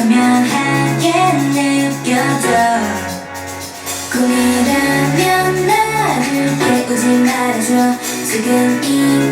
투명하게 느껴져. 꿈이라면 나를 깨우지 말아줘. 지금 이